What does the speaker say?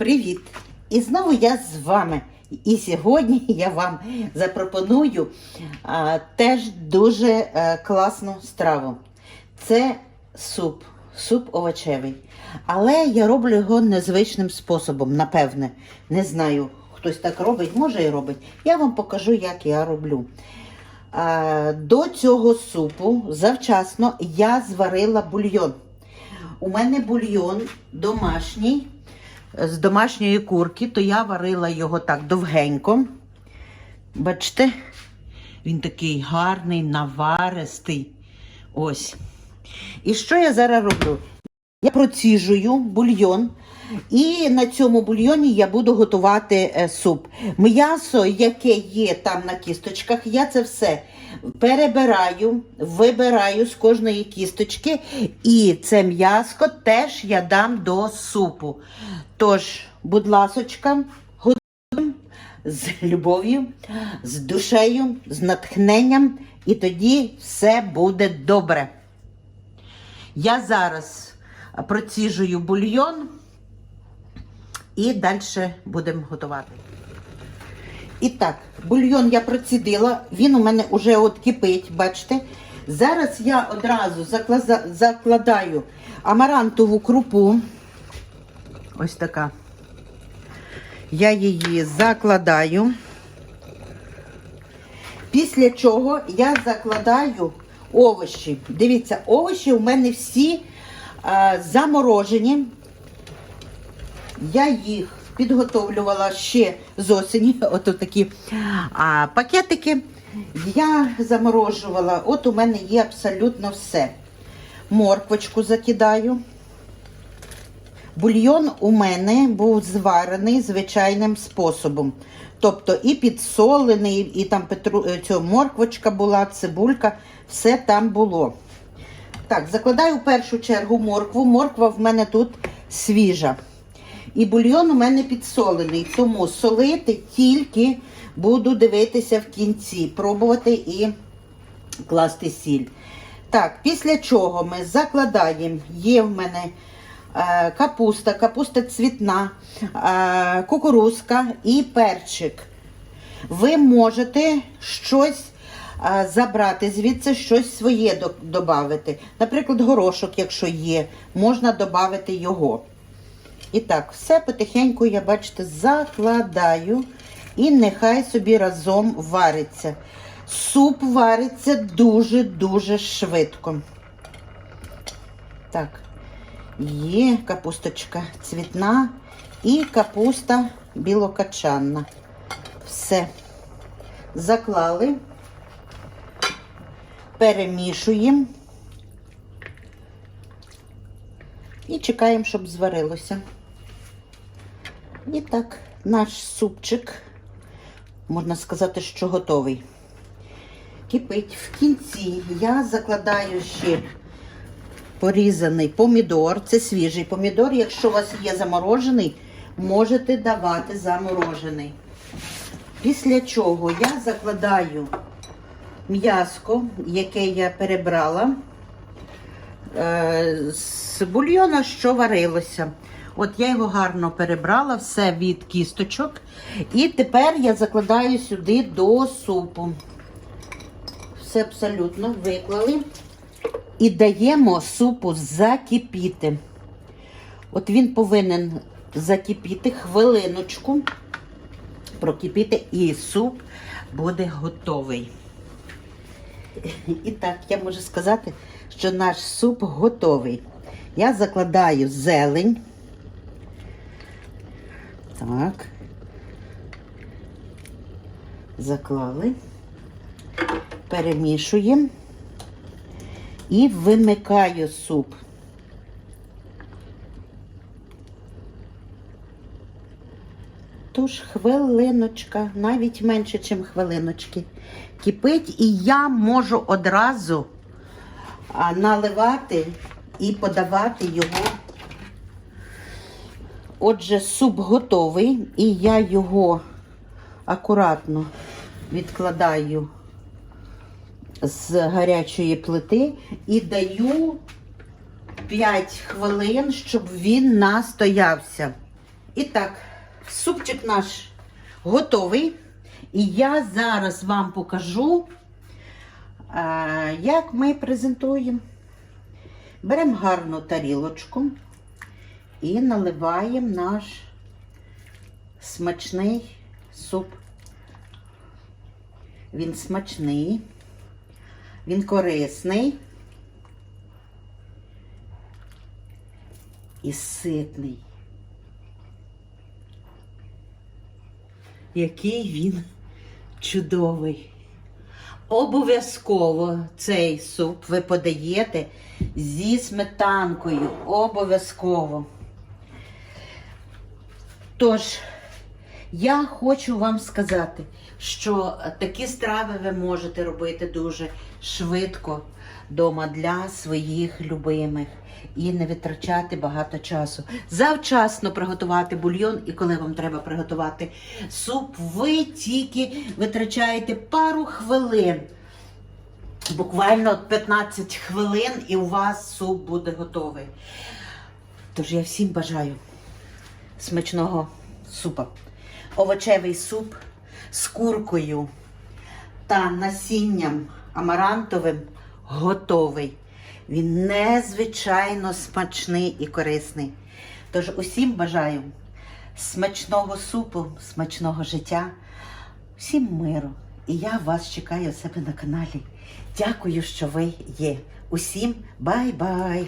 Привіт! І знову я з вами. І сьогодні я вам запропоную а, теж дуже е, класну страву. Це суп, суп овочевий. Але я роблю його незвичним способом, напевне. Не знаю, хтось так робить, може і робить. Я вам покажу, як я роблю. А, до цього супу завчасно я зварила бульйон. У мене бульйон домашній з домашньої курки, то я варила його так довгенько. Бачите, він такий гарний, наваристий. Ось. І що я зараз роблю? Я проціжую бульйон, і на цьому бульйоні я буду готувати е, суп. М'ясо, яке є там на кісточках, я це все перебираю, вибираю з кожної кісточки, і це м'яско теж я дам до супу. Тож, будь ласочка, готуємо з любов'ю, з душею, з натхненням, і тоді все буде добре. Я зараз проціжую бульйон і далі будемо готувати. І так, бульйон я процідила, він у мене вже от кипить, бачите. Зараз я одразу закладаю амарантову крупу. Ось така. Я її закладаю. Після чого я закладаю овочі. Дивіться, овочі у мене всі заморожені. Я їх підготовлювала ще з осені. От такі а, пакетики. Я заморожувала. От у мене є абсолютно все. Морквочку закидаю. Бульйон у мене був зварений звичайним способом. Тобто і підсолений, і там петру, цього морквочка була, цибулька, все там було. Так, закладаю в першу чергу моркву. Морква в мене тут свіжа. І бульйон у мене підсолений, тому солити тільки буду дивитися в кінці, пробувати і класти сіль. Так, після чого ми закладаємо, є в мене е, капуста, капуста цвітна, е, кукурузка і перчик. Ви можете щось забрати, звідси щось своє додати. Наприклад, горошок, якщо є, можна додати його. І так, все потихеньку, я бачите, закладаю і нехай собі разом вариться. Суп вариться дуже-дуже швидко. Так, є капусточка цвітна і капуста білокачанна. Все. Заклали, перемішуємо і чекаємо, щоб зварилося. І так, наш супчик, можна сказати, що готовий. Кипить. В кінці я закладаю ще порізаний помідор. Це свіжий помідор. Якщо у вас є заморожений, можете давати заморожений. Після чого я закладаю м'яско, яке я перебрала е, з бульйона, що варилося. От я його гарно перебрала, все від кісточок. І тепер я закладаю сюди до супу. Все абсолютно виклали. І даємо супу закипіти. От він повинен закипіти хвилиночку, прокипіти, і суп буде готовий. І так, я можу сказати, що наш суп готовий. Я закладаю зелень. Так. Заклали. Перемішуємо і вимикаю суп. Тож хвилиночка, навіть менше, ніж хвилиночки, кипить, і я можу одразу наливати і подавати його. Отже, суп готовий, і я його акуратно відкладаю з гарячої плити і даю 5 хвилин, щоб він настоявся. І так, супчик наш готовий. І я зараз вам покажу, як ми презентуємо. Беремо гарну тарілочку і наливаємо наш смачний суп. Він смачний, він корисний і ситний. Який він чудовий. Обов'язково цей суп ви подаєте зі сметанкою. Обов'язково. Тож, я хочу вам сказати, що такі страви ви можете робити дуже швидко вдома для своїх любимих і не витрачати багато часу. Завчасно приготувати бульйон, і коли вам треба приготувати суп, ви тільки витрачаєте пару хвилин. Буквально 15 хвилин, і у вас суп буде готовий. Тож я всім бажаю смачного супа. Овочевий суп з куркою та насінням амарантовим готовий. Він незвичайно смачний і корисний. Тож усім бажаю смачного супу, смачного життя, всім миру. І я вас чекаю у себе на каналі. Дякую, що ви є. Усім бай-бай!